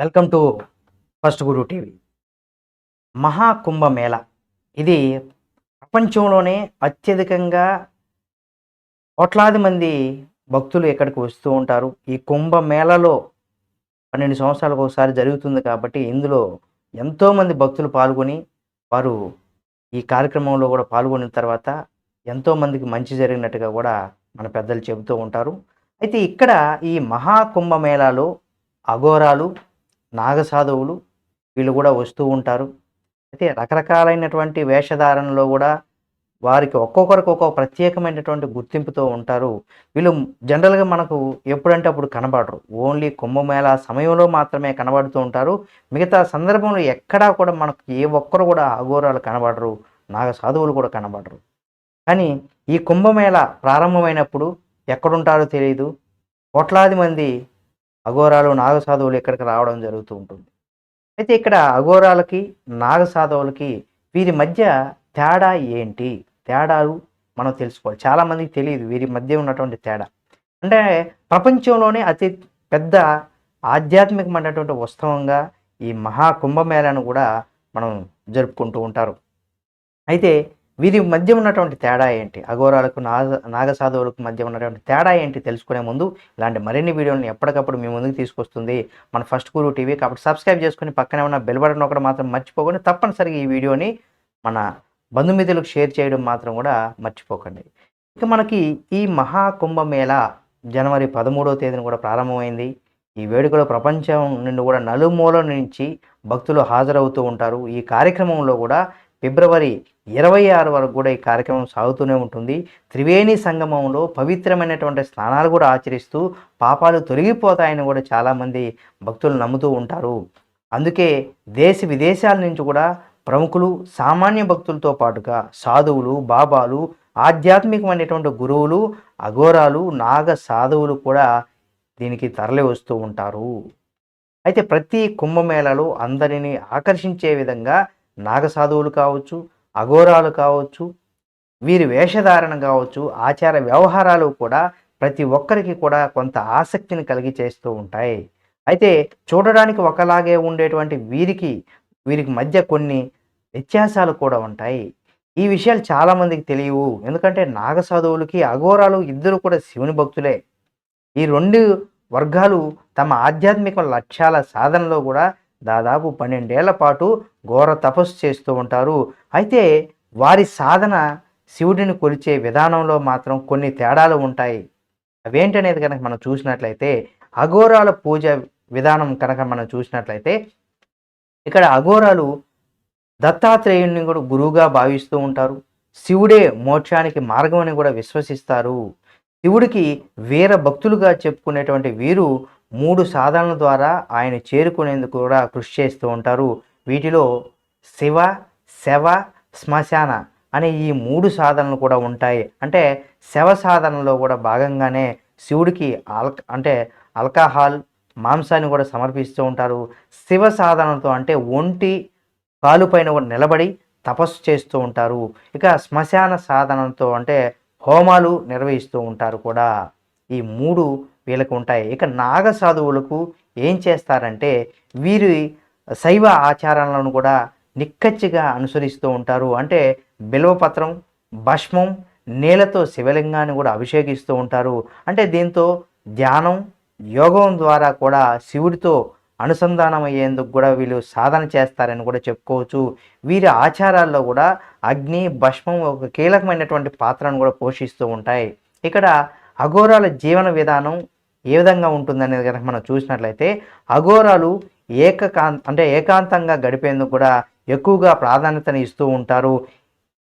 Welcome to first Guru TV. Maha Kumbh Mela. ఇది ప్రపంచంలోనే అత్యధికంగా కోట్లాది మంది భక్తులు ఇక్కడికి వస్తూ ఉంటారు. ఈ కుంభమేళలో పన్నెండు సంవత్సరాలకు ఒకసారి జరుగుతుంది కాబట్టి ఇందులో ఎంతోమంది భక్తులు పాల్గొని వారు ఈ కార్యక్రమంలో కూడా పాల్గొన్న తర్వాత ఎంతోమందికి మంచి జరిగినట్టుగా కూడా మన పెద్దలు చెబుతూ ఉంటారు. అయితే ఇక్కడ ఈ మహాకుంభమేళాలో అఘోరాలు నాగసాధువులు వీళ్ళు కూడా వస్తూ ఉంటారు. అయితే రకరకాలైనటువంటి వేషధారణలో కూడా వారికి ఒక్కొక్కరికి ఒక్కొక్క ప్రత్యేకమైనటువంటి గుర్తింపుతో ఉంటారు. వీళ్ళు జనరల్గా మనకు ఎప్పుడంటే అప్పుడు కనబడరు. ఓన్లీ కుంభమేళ సమయంలో మాత్రమే కనబడుతూ ఉంటారు. మిగతా సందర్భంలో ఎక్కడా కూడా మనకు ఏ ఒక్కరు కూడా అఘోరాలు కనబడరు. నాగ సాధువులు కూడా కనబడరు. కానీ ఈ కుంభమేళ ప్రారంభమైనప్పుడు ఎక్కడుంటారో తెలియదు కోట్లాది మంది అఘోరాలు నాగసాధువులు ఇక్కడికి రావడం జరుగుతూ ఉంటుంది. అయితే ఇక్కడ అఘోరాలకి నాగసాధువులకి వీరి మధ్య తేడా ఏంటి? తేడాలు మనం తెలుసుకోవాలి. చాలామందికి తెలియదు వీరి మధ్య ఉన్నటువంటి తేడా. అంటే ప్రపంచంలోనే అతి పెద్ద ఆధ్యాత్మికమైనటువంటి ఉత్సవంగా ఈ మహా కుంభమేళను కూడా మనం జరుపుకుంటూ ఉంటారు. అయితే వీరి మధ్య ఉన్నటువంటి తేడా ఏంటి? అఘోరాలకు నాగ నాగసాధువులకు మధ్య ఉన్నటువంటి తేడా ఏంటి తెలుసుకునే ముందు ఇలాంటి మరిన్ని వీడియోలను ఎప్పటికప్పుడు మీ ముందుకు తీసుకొస్తుంది మన ఫస్ట్ గురు టీవీ. కాబట్టి సబ్స్క్రైబ్ చేసుకుని పక్కనే ఉన్న బెల్ బటన్ ఒకటి మాత్రం మర్చిపోకండి తప్పనిసరిగా ఈ వీడియోని మన బంధుమిత్రులకు షేర్ చేయడం మాత్రం కూడా మర్చిపోకండి. ఇక మనకి ఈ మహా కుంభమేళ జనవరి పదమూడవ తేదీన కూడా ప్రారంభమైంది. ఈ వేడుకలో ప్రపంచం నుండి కూడా నలుమూల నుంచి భక్తులు హాజరవుతూ ఉంటారు. ఈ కార్యక్రమంలో కూడా ఫిబ్రవరి ఇరవై ఆరు వరకు కూడా ఈ కార్యక్రమం సాగుతూనే ఉంటుంది. త్రివేణి సంగమంలో పవిత్రమైనటువంటి స్నానాలు కూడా ఆచరిస్తూ పాపాలు తొలగిపోతాయని కూడా చాలామంది భక్తులు నమ్ముతూ ఉంటారు. అందుకే దేశ విదేశాల నుంచి కూడా ప్రముఖులు సామాన్య భక్తులతో పాటుగా సాధువులు బాబాలు ఆధ్యాత్మికమైనటువంటి గురువులు అఘోరాలు నాగ సాధువులు కూడా దీనికి తరలి వస్తూ ఉంటారు. అయితే ప్రతి కుంభమేళలో అందరినీ ఆకర్షించే విధంగా నాగసాధువులు కావచ్చు అఘోరాలు కావచ్చు వీరి వేషధారణ కావచ్చు ఆచార వ్యవహారాలు కూడా ప్రతి ఒక్కరికి కూడా కొంత ఆసక్తిని కలిగి చేస్తూ ఉంటాయి. అయితే చూడడానికి ఒకలాగే ఉండేటువంటి వీరికి వీరికి మధ్య కొన్ని వ్యత్యాసాలు కూడా ఉంటాయి. ఈ విషయాలు చాలామందికి తెలియవు. ఎందుకంటే నాగసాధువులకి అఘోరాలు ఇద్దరు కూడా శివుని భక్తులే. ఈ రెండు వర్గాలు తమ ఆధ్యాత్మిక లక్ష్యాల సాధనలో కూడా దాదాపు పన్నెండేళ్ళ పాటు ఘోర తపస్సు చేస్తూ ఉంటారు. అయితే వారి సాధన శివుడిని కొలిచే విధానంలో మాత్రం కొన్ని తేడాలు ఉంటాయి. అవేంటనేది కనుక మనం చూసినట్లయితే అఘోరాల పూజ విధానం కనుక మనం చూసినట్లయితే ఇక్కడ అఘోరాలు దత్తాత్రేయుడిని కూడా గురువుగా భావిస్తూ ఉంటారు. శివుడే మోక్షానికి మార్గం అని కూడా విశ్వసిస్తారు. శివుడికి వీర భక్తులుగా చెప్పుకునేటువంటి వీరు మూడు సాధనల ద్వారా ఆయన చేరుకునేందుకు కూడా కృషి చేస్తూ ఉంటారు. వీటిలో శివ శవ శ్మశాన అనే ఈ మూడు సాధనలు కూడా ఉంటాయి. అంటే శవ సాధనలో కూడా భాగంగానే శివుడికి ఆల్ అంటే ఆల్కహాల్ మాంసాన్ని కూడా సమర్పిస్తూ ఉంటారు. శివ సాధనతో అంటే ఒంటి కాలుపైన కూడా నిలబడి తపస్సు చేస్తూ ఉంటారు. ఇక శ్మశాన సాధనతో అంటే హోమాలు నిర్వహిస్తూ ఉంటారు కూడా. ఈ మూడు వీళ్ళకు ఉంటాయి. ఇక నాగ సాధువులకు ఏం చేస్తారంటే వీరి శైవ ఆచారాలను కూడా నిక్కచ్చిగా అనుసరిస్తూ ఉంటారు. అంటే బిల్వపత్రం భస్మం నేలతో శివలింగాన్ని కూడా అభిషేకిస్తూ ఉంటారు. అంటే దీంతో ధ్యానం యోగం ద్వారా కూడా శివుడితో అనుసంధానం అయ్యేందుకు కూడా వీళ్ళు సాధన చేస్తారని కూడా చెప్పుకోవచ్చు. వీరి ఆచారాల్లో కూడా అగ్ని భస్మం ఒక కీలకమైనటువంటి పాత్రను కూడా పోషిస్తూ ఉంటాయి. ఇక్కడ అఘోరాల జీవన విధానం ఏ విధంగా ఉంటుందనేది కనుక మనం చూసినట్లయితే అఘోరాలు ఏకకాంత అంటే ఏకాంతంగా గడిపేందుకు కూడా ఎక్కువగా ప్రాధాన్యతను ఇస్తూ ఉంటారు.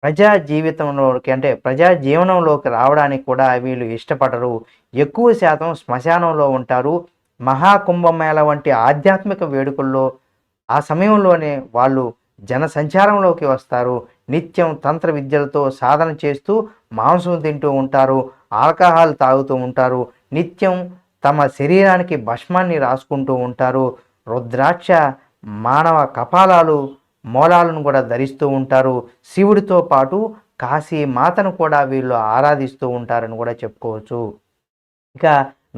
ప్రజా జీవితంలోకి అంటే ప్రజా జీవనంలోకి రావడానికి కూడా వీళ్ళు ఇష్టపడరు. ఎక్కువ శాతం శ్మశానంలో ఉంటారు. మహాకుంభమేళ వంటి ఆధ్యాత్మిక వేడుకల్లో ఆ సమయంలోనే వాళ్ళు జన సంచారంలోకి వస్తారు. నిత్యం తంత్ర విద్యలతో సాధన చేస్తూ మాంసం తింటూ ఉంటారు ఆల్కహాల్ తాగుతూ ఉంటారు నిత్యం తమ శరీరానికి భస్మాన్ని రాసుకుంటూ ఉంటారు రుద్రాక్ష మానవ కపాలాలు మూలాలను కూడా ధరిస్తూ ఉంటారు. శివుడితో పాటు కాశీ మాతను కూడా వీళ్ళు ఆరాధిస్తూ ఉంటారని కూడా చెప్పుకోవచ్చు. ఇక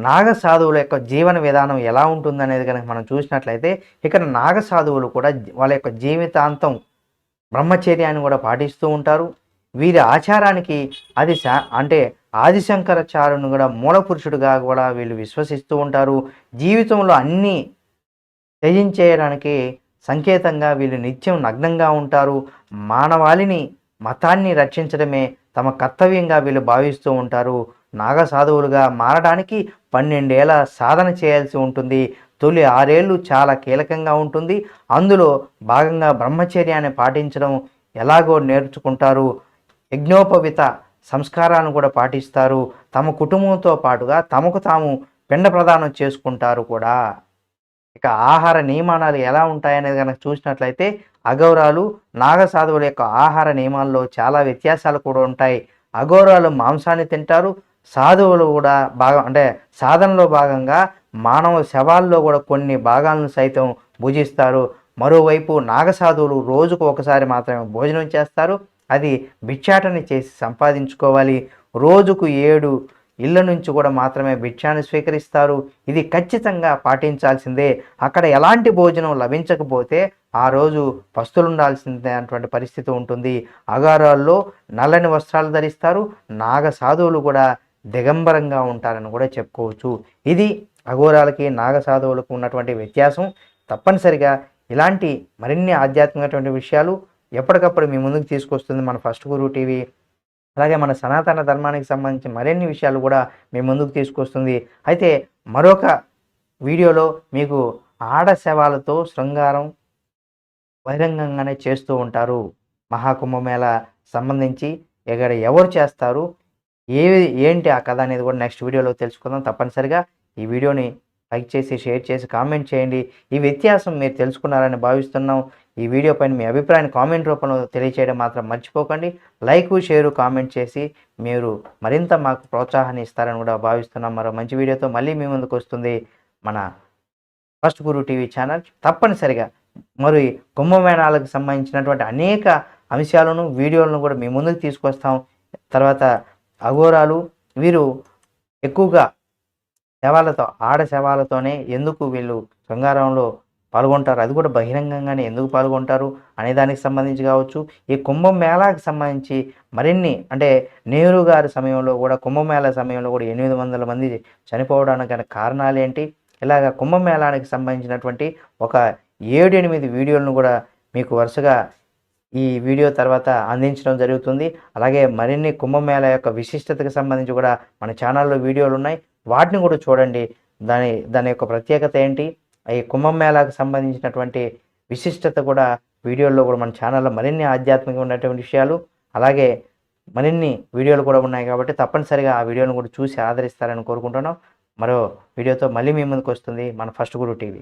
నాగ సాధువుల యొక్క జీవన విధానం ఎలా ఉంటుందనేది కనుక మనం చూసినట్లయితే ఇక్కడ నాగ సాధువులు కూడా వాళ్ళ యొక్క జీవితాంతం బ్రహ్మచర్యాన్ని కూడా పాటిస్తూ ఉంటారు. వీరి ఆచారానికి అది శా అంటే ఆదిశంకరాచార్యుని కూడా మూల పురుషుడిగా కూడా వీళ్ళు విశ్వసిస్తూ ఉంటారు. జీవితంలో అన్నీ త్యజించేయడానికి సంకేతంగా వీళ్ళు నిత్యం నగ్నంగా ఉంటారు. మానవాళిని మతాన్ని రక్షించడమే తమ కర్తవ్యంగా వీళ్ళు భావిస్తూ ఉంటారు. నాగ సాధువులుగా మారడానికి పన్నెండేళ్ళ సాధన చేయాల్సి ఉంటుంది. తొలి ఆరేళ్ళు చాలా కీలకంగా ఉంటుంది. అందులో భాగంగా బ్రహ్మచర్యాన్ని పాటించడం ఎలాగో నేర్చుకుంటారు. యజ్ఞోపవిత సంస్కారాలను కూడా పాటిస్తారు. తమ కుటుంబంతో పాటుగా తమకు తాము పిండ ప్రదానం చేసుకుంటారు కూడా. ఇక ఆహార నియమాలు ఎలా ఉంటాయనేది కనుక చూసినట్లయితే అగౌరాలు నాగసాధువుల యొక్క ఆహార నియమాల్లో చాలా వ్యత్యాసాలు కూడా ఉంటాయి. అఘోరాలు మాంసాన్ని తింటారు సాధువులు కూడా బాగా అంటే సాధనలో భాగంగా మానవ శవాల్లో కూడా కొన్ని భాగాలను సైతం భుజిస్తారు. మరోవైపు నాగసాధువులు రోజుకు ఒకసారి మాత్రమే భోజనం చేస్తారు. అది భిక్షాటన చేసి సంపాదించుకోవాలి. రోజుకు ఏడు ఇళ్ళ నుంచి కూడా మాత్రమే భిక్షాన్ని స్వీకరిస్తారు. ఇది ఖచ్చితంగా పాటించాల్సిందే. అక్కడ ఎలాంటి భోజనం లభించకపోతే ఆ రోజు పస్తులుండాల్సిందే అటువంటి పరిస్థితి ఉంటుంది. అగారాల్లో నల్లని వస్త్రాలు ధరిస్తారు. నాగ సాధువులు కూడా దిగంబరంగా ఉంటారని కూడా చెప్పుకోవచ్చు. ఇది అఘోరాలకి నాగసాధువులకు ఉన్నటువంటి వ్యత్యాసం. తప్పనిసరిగా ఇలాంటి మరిన్ని ఆధ్యాత్మికటువంటి విషయాలు ఎప్పటికప్పుడు మీ ముందుకు తీసుకొస్తుంది మన ఫస్ట్ గురు టీవీ. అలాగే మన సనాతన ధర్మానికి సంబంధించి మరిన్ని విషయాలు కూడా మీ ముందుకు తీసుకొస్తుంది. అయితే మరొక వీడియోలో మీకు ఆడ శవాలతో శృంగారం బహిరంగంగానే చేస్తూ ఉంటారు. మహాకుంభమేళ సంబంధించి ఇక్కడ ఎవరు చేస్తారు? ఏవి ఏంటి ఆ కథ అనేది కూడా నెక్స్ట్ వీడియోలో తెలుసుకుందాం. తప్పనిసరిగా ఈ వీడియోని లైక్ చేసి షేర్ చేసి కామెంట్ చేయండి. ఈ వ్యత్యాసం మీరు తెలుసుకున్నారని భావిస్తున్నాం. ఈ వీడియో పైన మీ అభిప్రాయాన్ని కామెంట్ రూపంలో తెలియచేయడం మాత్రం మర్చిపోకండి. లైక్ షేరు కామెంట్ చేసి మీరు మరింత మాకు ప్రోత్సాహాన్ని ఇస్తారని కూడా భావిస్తున్నాం. మరో మంచి వీడియోతో మళ్ళీ మీ ముందుకు వస్తుంది మన ఫస్ట్ గురు టీవీ ఛానల్ తప్పనిసరిగా మరి కుంభమేళాలకు సంబంధించినటువంటి అనేక అంశాలను వీడియోలను కూడా మీ ముందుకు తీసుకొస్తాం. తర్వాత అఘోరాలు వీరు ఎక్కువగా శవాలతో ఆడ శవాలతోనే ఎందుకు వీళ్ళు శృంగారంలో పాల్గొంటారు? అది కూడా బహిరంగంగానే ఎందుకు పాల్గొంటారు? అనే దానికి సంబంధించి కావచ్చు. ఈ కుంభమేళాకి సంబంధించి మరిన్ని అంటే నెహ్రూ గారి సమయంలో కూడా కుంభమేళా సమయంలో కూడా ఎనిమిది వందల మంది చనిపోవడానికి గల కారణాలు ఏంటి? ఇలాగ కుంభమేళానికి సంబంధించినటువంటి ఒక ఏడు ఎనిమిది వీడియోలను కూడా మీకు వరుసగా ఈ వీడియో తర్వాత అందించడం జరుగుతుంది. అలాగే మరిన్ని కుంభమేళ యొక్క విశిష్టతకు సంబంధించి కూడా మన ఛానల్లో వీడియోలు ఉన్నాయి. వాటిని కూడా చూడండి. దాని దాని యొక్క ప్రత్యేకత ఏంటి? ఈ కుంభమేళాకు సంబంధించినటువంటి విశిష్టత కూడా వీడియోల్లో కూడా మన ఛానల్లో మరిన్ని ఆధ్యాత్మికంగా ఉన్నటువంటి విషయాలు అలాగే మరిన్ని వీడియోలు కూడా ఉన్నాయి కాబట్టి తప్పనిసరిగా ఆ వీడియోను కూడా చూసి ఆదరిస్తారని కోరుకుంటున్నాం. మరో వీడియోతో మళ్ళీ మీ ముందుకు వస్తుంది మన ఫస్ట్ గురు టీవీ.